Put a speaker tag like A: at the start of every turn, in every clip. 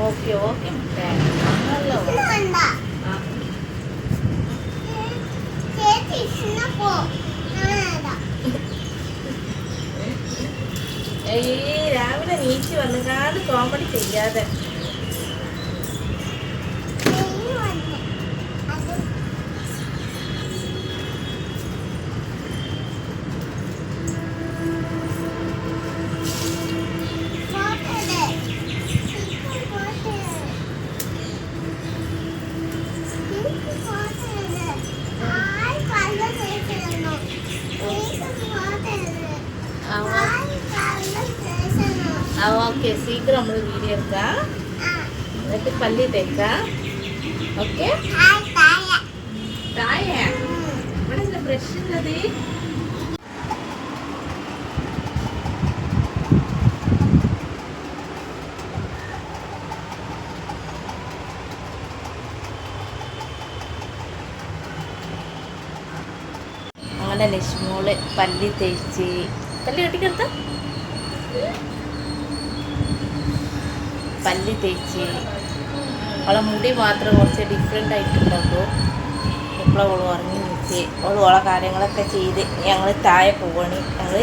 A: Okay okay സീക്കിരം നമ്മൾ video എടുക്കാം. എന്നിട്ട് പല്ലി തേക്കാം. ഓക്കെ? ബ്രഷ് ഉള്ളത്? അങ്ങനെ ലക്ഷ്മോൾ പല്ലി തേച്ച്. പല്ലി കെട്ടിക്കെടുത്ത? പല്ലി തേച്ച്. അവളെ മുടി മാത്രം കുറച്ച് ഡിഫറെന്റ് ആയിട്ടുണ്ടപ്പോൾ ഇപ്പോൾ അവൾ ഉറങ്ങി വെച്ച് അവൾ ഓളെ കാര്യങ്ങളൊക്കെ ചെയ്ത് ഞങ്ങൾ താഴെ പോവാണ്. ഞങ്ങൾ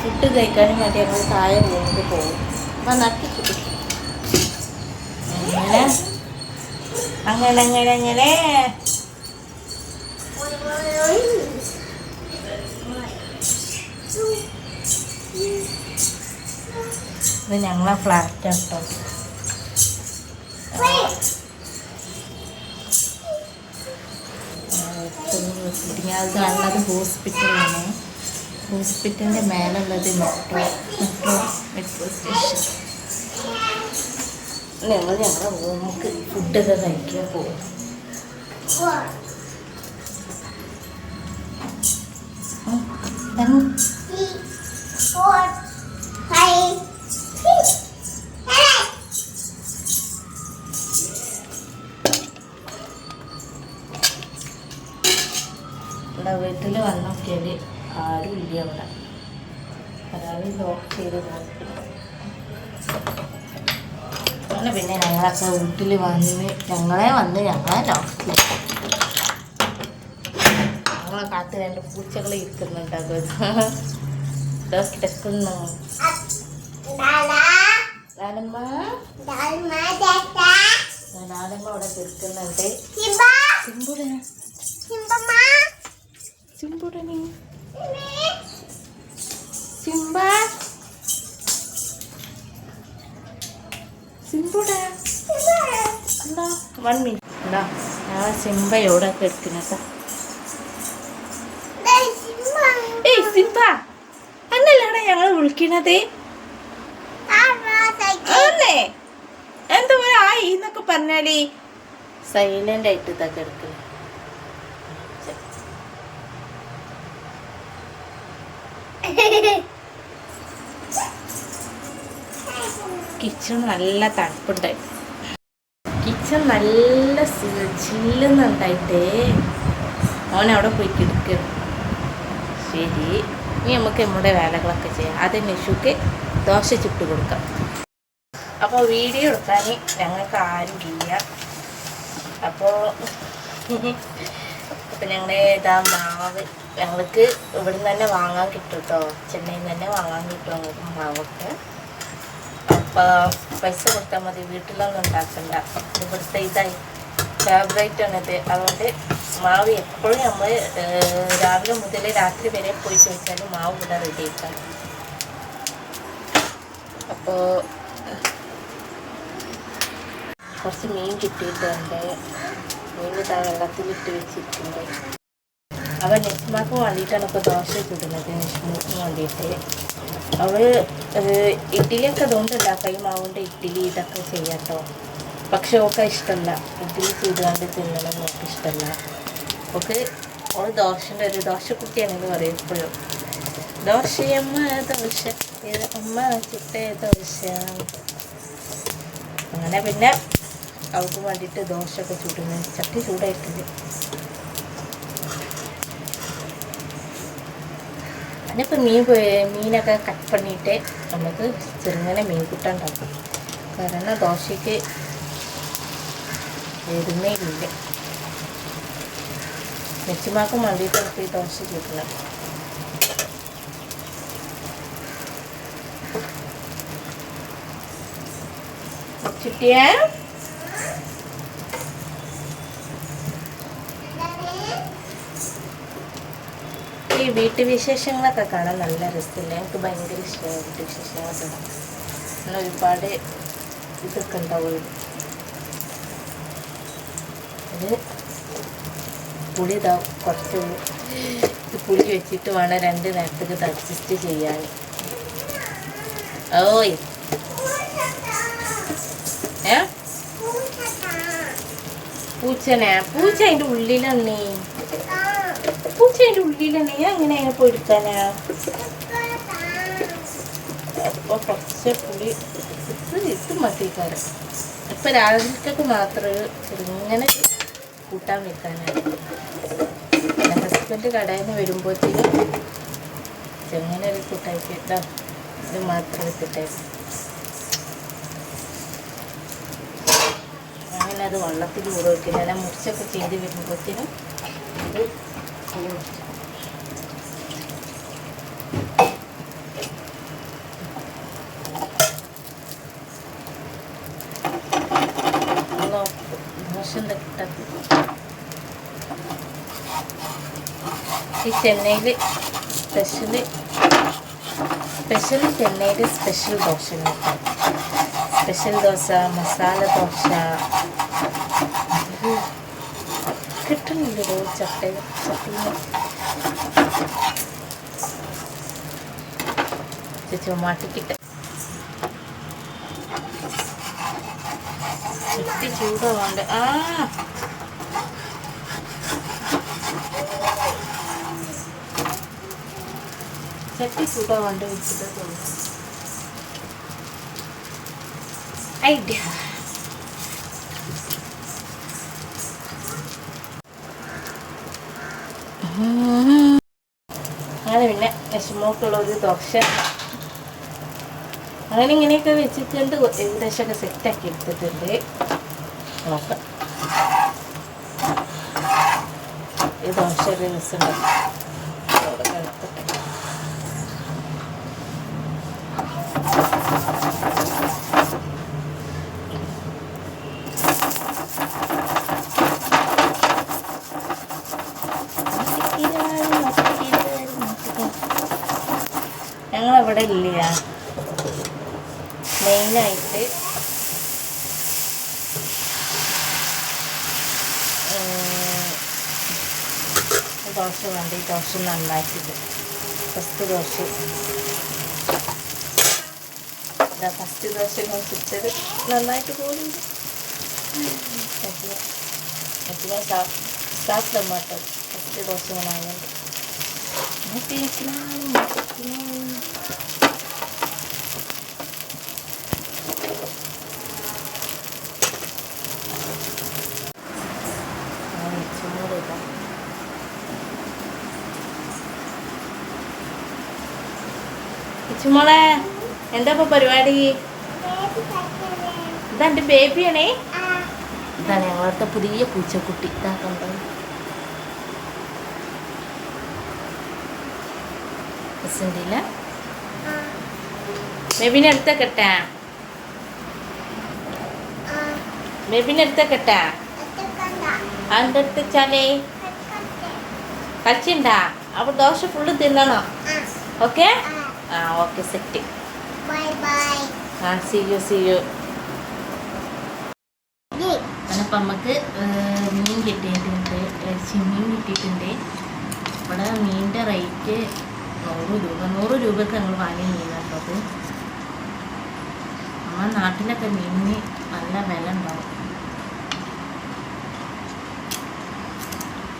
A: ഫുഡ് കഴിക്കാനും വേണ്ടി ഞങ്ങൾ താഴെ പോകുന്നത് പോകും അപ്പം നട്ടി അങ്ങനെ അങ്ങനെ. അങ്ങനെ അങ്ങനെ ഇത് ഞങ്ങളെ ഫ്ലാറ്റ് കേട്ടോ അത് കാണുന്നത് ഹോസ്പിറ്റലാണ് ഹോസ്പിറ്റലിന്റെ മേലുള്ളത് മെട്രോ മെട്രോ മെട്രോ സ്റ്റേഷൻ. ഞങ്ങൾ ഞങ്ങളുടെ റൂമുക്ക് ഫുഡൊക്കെ കഴിക്കാൻ പോകും ഓ then ഇവിടെ വീട്ടിൽ വന്നൊക്കെയാൽ ആരും ഇല്ല അവിടെ ഒരാൾ ലോക്ക് ചെയ്ത് അങ്ങനെ പിന്നെ ഞങ്ങളൊക്കെ വീട്ടിൽ വന്ന് ഞങ്ങളെ വന്ന് ഞങ്ങളെ ലോക്ക് ചെയ്തു. ഞങ്ങളെ കാത്ത് രണ്ട് പൂച്ചകൾ ഇരിക്കുന്നുണ്ട് അത്. കിടക്കുന്നു. ലാലമ്മ? ലാലമ്മ അവിടെ കിടക്കുന്നുണ്ട്. സിമ്പുടനെ സിമ്പുടനെ സിംബ. സിംബുട. എന്താ? വൺ മിനിറ്റ് എന്താ? ഞാൻ സിംബ എവിടെ കിടക്കുന്നത്? ഏയ് സിംബ. അന്നല്ലാണ് ഞങ്ങൾ വിളിക്കണത്? എന്താ പോലെ ആയി എന്നൊക്കെ പറഞ്ഞാൽ. സൈലന്റ് ആയിട്ട് ഇതൊക്കെ എടുക്കുന്നത് കിച്ചൺ നല്ല തണുപ്പുണ്ടായി കിച്ചൺ നല്ല ചില്ലുന്നുണ്ടായിട്ടേ മോൻ അവിടെ പോയി കിടക്കുക ശരി. ഇനി നമുക്ക് നമ്മുടെ വേലകളൊക്കെ ചെയ്യാം. അത് നിഷുക്ക് ദോശ ചുട്ട് കൊടുക്കാം. അപ്പോൾ വീഡിയോ എടുക്കാൻ ഞങ്ങൾക്ക് ആരും ഇല്ല. അപ്പോൾ അപ്പം ഞങ്ങളുടെ ഇതാ മാവ് ഞങ്ങൾക്ക് ഇവിടെ നിന്ന് തന്നെ വാങ്ങാൻ കിട്ടും കേട്ടോ ചെന്നൈയിൽ നിന്ന് തന്നെ വാങ്ങാൻ കിട്ടും മാവൊക്കെ. അപ്പോൾ പൈസ കൊടുത്താൽ മതി. വീട്ടിലൊന്നും ഉണ്ടാക്കണ്ട. ഇവിടുത്തെ ഇതായി. ഫേവറേറ്റ് ആണിത്. അതുകൊണ്ട് മാവ് എപ്പോഴും നമ്മൾ രാവിലെ മുതൽ രാത്രി വരെ പോയി ചോദിച്ചാൽ മാവ് ഇവിടെ റെഡി ആക്കാം അപ്പോൾ കുറച്ച് മീൻ കിട്ടിയിട്ടുണ്ട്. മീൻ ഇതാ വെള്ളത്തിലിട്ട് വെച്ചിട്ടുണ്ട്. അവൻ നെസ്മാക്ക് വേണ്ടിയിട്ടാണ് ഇപ്പോൾ ദോശ ചുടുന്നത് നെസ്മാക്ക് വേണ്ടിയിട്ട് അവൾ ഇഡ്ഡലിയൊക്കെ അതുകൊണ്ട് ഉണ്ടാക്കാം ഈ ഇഡ്ഡലി ഇതൊക്കെ ചെയ്യാട്ടോ. പക്ഷെ ഓക്കെ ഇഷ്ടമല്ല ഇഡ്ഡലി ചെയ്തുകൊണ്ട് തിന്നണം ഒക്കെ ഇഷ്ടമല്ല ഓക്ക് ഓൾ ദോശന്റെ ഒരു ദോശക്കുട്ടിയാണെന്ന് പറയും എപ്പോഴും ദോശയമ്മ ദോശ അമ്മ ചുട്ടേ ദോശ. അങ്ങനെ പിന്നെ അവൾക്ക് വേണ്ടിയിട്ട് ദോശയൊക്കെ ചുടുന്നു ചട്ടി ചൂടായിട്ടുണ്ട്. ഞാനിപ്പോൾ മീൻ മീനൊക്കെ കട്ട് പണിയിട്ട് നമുക്ക് ചെറുങ്ങനെ മീൻ കൂട്ടുണ്ടാക്കും കാരണം ദോശയ്ക്ക് വരുന്നേ ഇല്ല. മെച്ചിമാക്കും വേണ്ടിയിട്ട് നമുക്ക് ഈ ദോശ ചുട്ടണം കിട്ടിയേ? ഈ വീട്ടു വിശേഷങ്ങളൊക്കെ കാണാൻ നല്ല രസമില്ല എനിക്ക് ഭയങ്കര ഇഷ്ടമാണ് വീട്ടു വിശേഷങ്ങളൊക്കെ കാണാൻ. ഒരുപാട് ഇതൊക്കെ ഉണ്ടാവുള്ളൂ. അത് പുളി ഇതാ കുറച്ച് പുളി വെച്ചിട്ട് വേണം രണ്ട് നേരത്തേക്ക് ഇത് അഡ്ജസ്റ്റ് ചെയ്യാൻ. ഓയ്. പൂച്ചനെ പൂച്ച അതിന്റെ ഉള്ളിലണ്ണേ പൂച്ച ഉള്ളിലാണ് ഞാൻ എങ്ങനെ അതിനെ എടുക്കാനാ അപ്പോൾ കുറച്ച് പുളി ഇത് ഇത് മതിക്കാരം ഇപ്പം രാവിലത്തേക്ക് മാത്രമേ ഇങ്ങനെ കൂട്ടാൻ വെക്കാനാണ് ഹസ്ബൻഡ് കടയിൽ നിന്ന് വരുമ്പോഴത്തേക്കും ചെങ്ങനെ ഒരു കൂട്ടാക്കി കേട്ടോ? ഇത് മാത്രം എടുത്തിട്ടേക്കും അങ്ങനെ അത് വെള്ളത്തിൽ ഊറ വയ്ക്കില്ല അല്ല മുറിച്ചൊക്കെ ചെയ്ത് വരുമ്പോഴത്തേനും ഇത് ചെയ്യും. ഒന്ന് ദോശ ഉണ്ടാക്കി ഈ ചെന്നൈയിൽ സ്പെഷ്യൽ സ്പെഷ്യൽ ചെന്നൈയിൽ സ്പെഷ്യൽ ദോശ സ്പെഷ്യൽ ദോശ മസാല ദോശ കിട്ടുന്നില്ലല്ലോ ചട്ട. ചട്ടിന്ന് ചേച്ചി മാട്ടിക്കിട്ട് ചട്ടി ചൂടാവാണ്ട്. ആ. ചട്ടി ചൂടാവാണ്ട് വെച്ചിട്ട് ഐഡിയ. അങ്ങനെ പിന്നെ വിഷമമൊക്കെയുള്ള ഒരു ദോശ. അങ്ങനെ ഇങ്ങനെയൊക്കെ വെച്ചിട്ടുണ്ട്. ഏകദേശമൊക്കെ സെറ്റാക്കി എടുത്തിട്ടുണ്ട്. നോക്കാം. ഈ ദോശ ഒരു ദോശ വേണ്ട ഈ ദോശ നന്നാക്കിയത് ഫസ്റ്റ് ദോശ. ഇതാ ഫസ്റ്റ് ദോശ ഞാൻ ചുറ്റത് നന്നായിട്ട് പോകുന്നുണ്ട് സ്റ്റാർട്ട് ടൊമാറ്റോ ഫസ്റ്റ് ദോശ ഞാൻ ആയതുകൊണ്ട് ഇച്ചുമോളെ എന്താ ഇപ്പൊ പരിപാടി? ഇതെന്റെ ബേബിയാണേ. ഇതാണ് ഞങ്ങളടുത്ത പുതിയ പൂച്ചക്കുട്ടി. ഇതാ കണ്ടോ? ബസ്സിന്റെ ബേബിനെ എടുത്ത കെട്ടാ ബേബിനെ എടുത്ത കെട്ടാ അതിന്റെ അടുത്ത് വെച്ചാലേ കളിച്ചിണ്ടാ? അപ്പൊ ദോശ ഫുള്ള് തിന്നണം. ഓക്കെ ആ ഓക്കെ സെറ്റ്.
B: ബൈ ബൈ
A: ആ സി യു സി യു. അപ്പം നമുക്ക് മീൻ കിട്ടിയിട്ടുണ്ട്. ചെമ്മീൻ കിട്ടിയിട്ടുണ്ട്. ഇവിടെ മീനിന്റെ റേറ്റ് നൂറ് രൂപ നൂറ് രൂപയ്ക്ക് ഞങ്ങൾ വാങ്ങിയ മീനാണ് അത്. നമ്മുടെ നാട്ടിലൊക്കെ മീനിന് നല്ല വില ഉണ്ടാവും.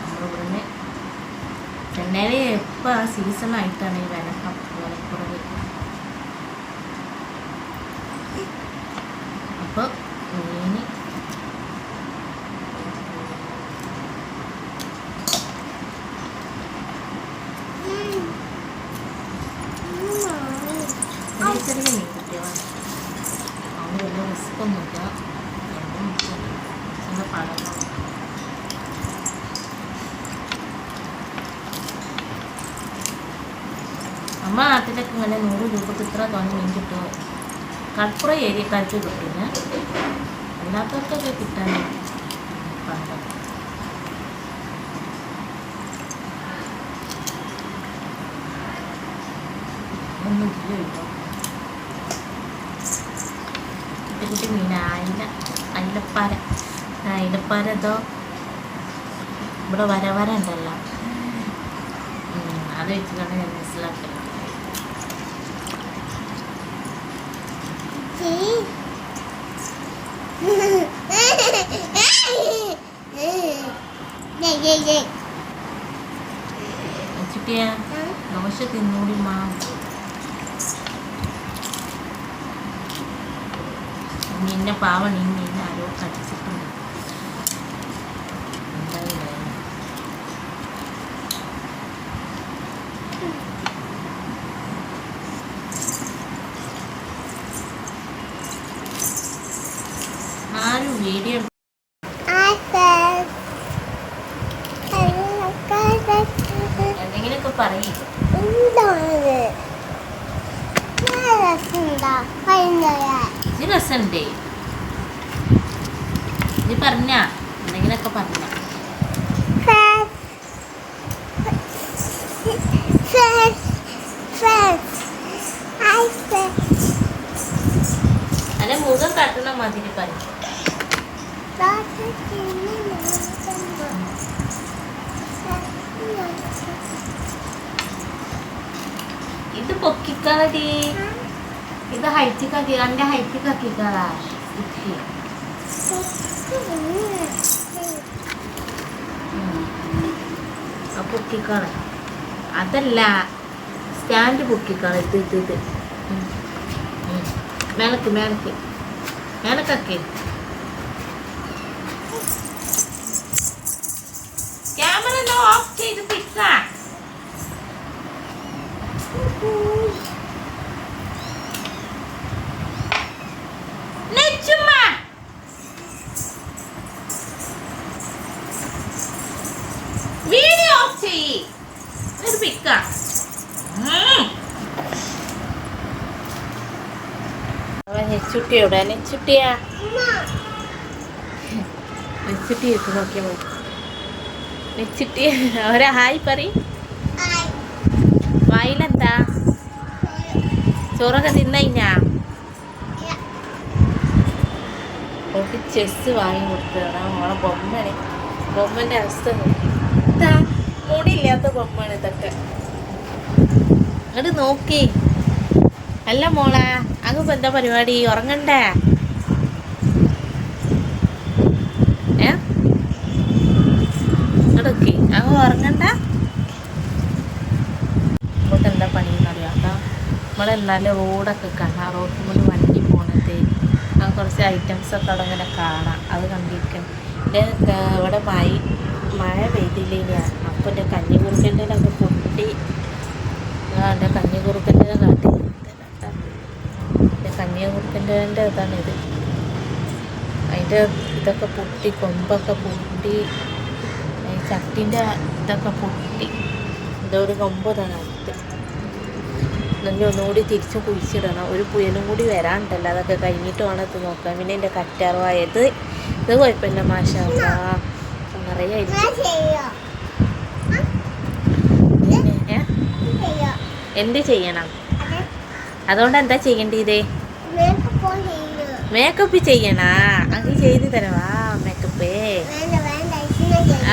A: നമ്മളിവിടുന്ന് ചെന്നൈയിൽ എപ്പോൾ ആ സീസൺ ആയിട്ടാണ് ഈ വില? അപ്പോൾ മീൻ
B: Mm. Mm.
A: ചെറിയ ചെറിയ മീൻ കുട്ടികളാണ് അതുകൊണ്ട് വലിയ റിസ്ക് ഒന്നുമില്ല രണ്ടും നല്ല പഴമാണ് നമ്മുടെ നാട്ടിലൊക്കെ ഇങ്ങനെ നൂറ് രൂപക്ക് ഇത്ര തോന്നി മീൻ കിട്ടുമോ കടപ്പുറം ഏരിയക്കാർക്ക് കിട്ടുന്നു അല്ലാത്തവർക്കൊക്കെ കിട്ടാൻ അയിലപ്പാര. അയിലപ്പാര ഇതോ ഇവിടെ വര വര ഉണ്ടല്ലോ അത് വെച്ചിട്ടാണ് ഞാൻ മനസ്സിലാക്കൽ. ചുട്ടിയ ദോശ തിന്നൂടി മാ. നിന്നെ പാവ നീ നിന്നെ ആരോ കടിച്ചിട്ടുണ്ട് എന്തായാലും ആരും വീഡിയോ എന്തെങ്കിലുമൊക്കെ പറയും ഇത് രസമുണ്ടേ നീ പറഞ്ഞ? എന്തെങ്കിലൊക്കെ പറഞ്ഞ. അല്ല മുഖം കട്ടണ മാതിരി പറയും. ഇത് പൊക്കിക്കളടി ഇത് ഹൈറ്റ് എന്റെ ഹൈറ്റിക്കാക്കിക്കളാ ഹൈറ്റ് ആ പൊക്കിക്കള അതല്ല സ്റ്റാൻഡ് പൊക്കിക്കള ഇത് ഇത് ഇത്. മേലക്ക് മേലക്ക്. മേലക്കാക്കി. ക്യാമറ ഓഫ് ചെയ്ത് പിക്സാ ചെയ്യ് ഒരു പിക്ക നെച്ചുട്ടിയോടെ നെച്ചുട്ടിയാ? നെച്ചുട്ടി നോക്കിയാ മതി. നെച്ചുട്ടി ഒരാ ഹായ് പറ വായിലെന്താ ചോറൊക്കെ തിന്നയിഞ്ഞാ ഓൾക്ക് ചെസ് വാങ്ങി കൊടുത്തതാണ്. ഓളെ ബൊമ്മനെ ബൊമ്മന്റെ അവസ്ഥ നോക്കി. മുടിയില്ലാത്ത ബൊമ്മയാണ് ഇതൊക്കെ. അങ്ങോട്ട് നോക്കി. അല്ല മോളെ അങ്ങ് എന്താ പരിപാടി? ഉറങ്ങണ്ടേ? ഏ? ഇങ്ങോട്ടൊക്കെ അങ്ങ് ഉറങ്ങണ്ട? ഇങ്ങോട്ട് എന്താ പണിയെന്നറിയാം? കേട്ടോ നമ്മളെ നല്ല റോഡൊക്കെ കാണാം. റോഡിന് മുന്നിൽ വണ്ടി പോണത്. അങ്ങനെ കുറച്ച് ഐറ്റംസ് ഒക്കെ അവിടെ ഇങ്ങനെ കാണാം. അത് കണ്ടിരിക്കണം. എന്റെ ഇവിടെ മഴ മഴ പെയ്തില്ല അപ്പം കഞ്ഞി കഞ്ഞിക്കുറുക്കന്റെ ഒക്കെ പൊട്ടി. എന്റെ കഞ്ഞിക്കുറുക്കന്റെ കാട്ടി എന്റെ കഞ്ഞിക്കുറുക്കന്റെ ഇതാണിത് അതിന്റെ ഇതൊക്കെ പൊട്ടി കൊമ്പൊക്കെ പൊട്ടി ചട്ടിന്റെ ഇതൊക്കെ പൊട്ടി. എന്തോ ഒരു കൊമ്പ് ഇതാണ് അടുത്ത് എന്നെ ഒന്നുകൂടി തിരിച്ച് കുഴിച്ചിടണം. ഒരു പുയലും കൂടി വരാനുണ്ടല്ലോ. അതൊക്കെ കഴിഞ്ഞിട്ട് വേണം ഇത് നോക്കാൻ. പിന്നെ എന്റെ കറ്റാറുവായത് ഇത് കുഴപ്പമില്ല. മാഷ നിറയെ പിന്നെ ഏ? എന്ത് ചെയ്യണം? അതുകൊണ്ട് എന്താ ചെയ്യേണ്ടത്? മേക്കപ്പ് ചെയ്യണ? അങ്ങ് ചെയ്ത് തരവാ മേക്കപ്പ്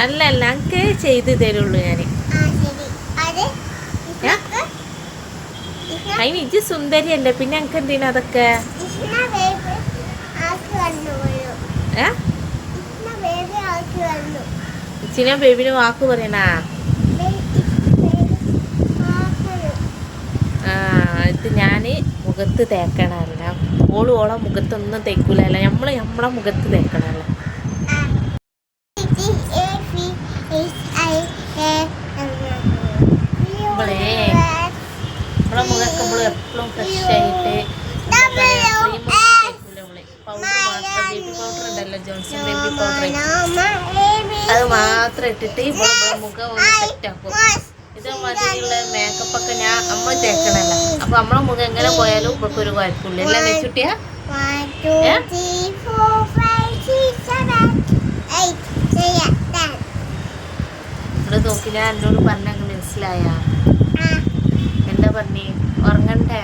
A: അല്ല അല്ല അങ്ങ് ചെയ്തു തരുള്ളൂ ഞാൻ അതിന് ഇജ്ജ് സുന്ദരിയല്ലേ? പിന്നെ എനിക്ക് എന്തിനാ അതൊക്കെ? ഇച്ചിന ബേബിന് വാക്ക് പറയണാ ആ ഇത് ഞാൻ മുഖത്ത് തേക്കണമല്ല ഓൾ ഓളെ മുഖത്തൊന്നും തേക്കൂലല്ല നമ്മൾ നമ്മളെ മുഖത്ത് തേക്കണമല്ല നമ്മൾ ജോൺസൺ പൗഡർ അത് മാത്രം ഇട്ടിട്ട് മുഖം ഒന്ന് സെറ്റ് ആക്കും. ഒക്കെ ഞാൻ അമ്മ തേക്കണല്ല. അപ്പൊ നമ്മളെ മുഖം എങ്ങനെ പോയാലും ഒരു കുഴപ്പമില്ല. അല്ലേ. ഇവിടെ നോക്കി ഞാൻ എന്നോട് പറഞ്ഞ മനസ്സിലായ. എന്താ പറഞ്ഞേ? ഉറങ്ങണ്ടേ?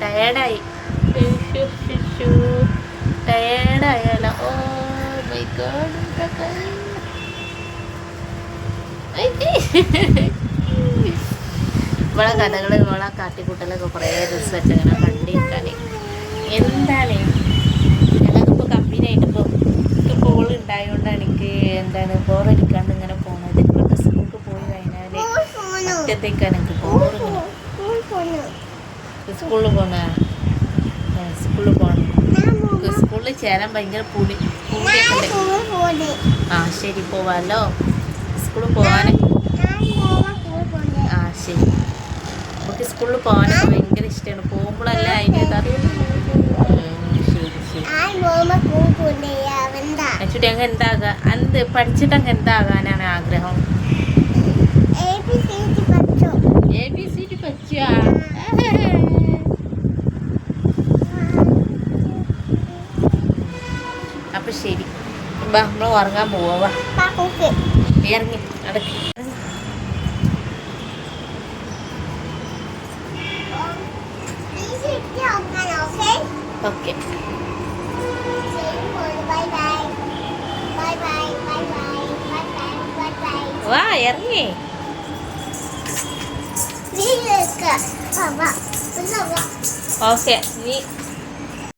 A: ടയേർഡായി ടയേർഡായാലോ ഓ മൈ ഗോഡ് ഇവളെ കഥകൾ ഇവളെ കാട്ടിക്കൂട്ടലൊക്കെ കുറേ ദിവസമായിട്ട് ഇങ്ങനെ കണ്ടിരിക്കാൻ എന്താണ്? ഞങ്ങൾക്കിപ്പോൾ കമ്പനിയായിട്ട് ഇപ്പോൾ ഇപ്പോൾ ഓൾ ഉണ്ടായതുകൊണ്ടാണ് എനിക്ക് എന്താണ് ബോറടിക്കാണ്ട് ഇങ്ങനെ പോണത്. ഇപ്പോഴത്തെ സ്കൂൾക്ക് പോയി കഴിഞ്ഞാൽ അറ്റത്തേക്കാണ് എനിക്ക് ബോറിങ്ങനെ. സ്കൂളിൽ പോണ സ്കൂളിൽ പോകണം സ്കൂളിൽ ചേരാൻ ഭയങ്കര പൂടി. ആ ശരി പോവാലോ സ്കൂളിൽ
B: phone.
A: ആ ശരി. നമുക്ക് സ്കൂളിൽ പോകാനൊക്കെ ഭയങ്കര ഇഷ്ടമാണ് പോകുമ്പോഴല്ലേ
B: അതിന്റെ.
A: അച്ചുട്ടി അങ്ങ് എന്താകാ? എന്ത് പഠിച്ചിട്ട് അങ്ങ് എന്താകാനാണ് ആഗ്രഹം? എ ബി സി ഡി പറ്റുക അപ്പൊ ശരി. നമ്മൾ ഉറങ്ങാൻ പോവാ. ഇറങ്ങി നടക്ക്
B: Ini dia kan okey.
A: Okay
B: Bye bye. Bye bye. Bye bye. Bye bye. Bye bye.
A: വാ ഇറങ്ങി
B: Ni ke? Baba. Benar tak?
A: Okay നീ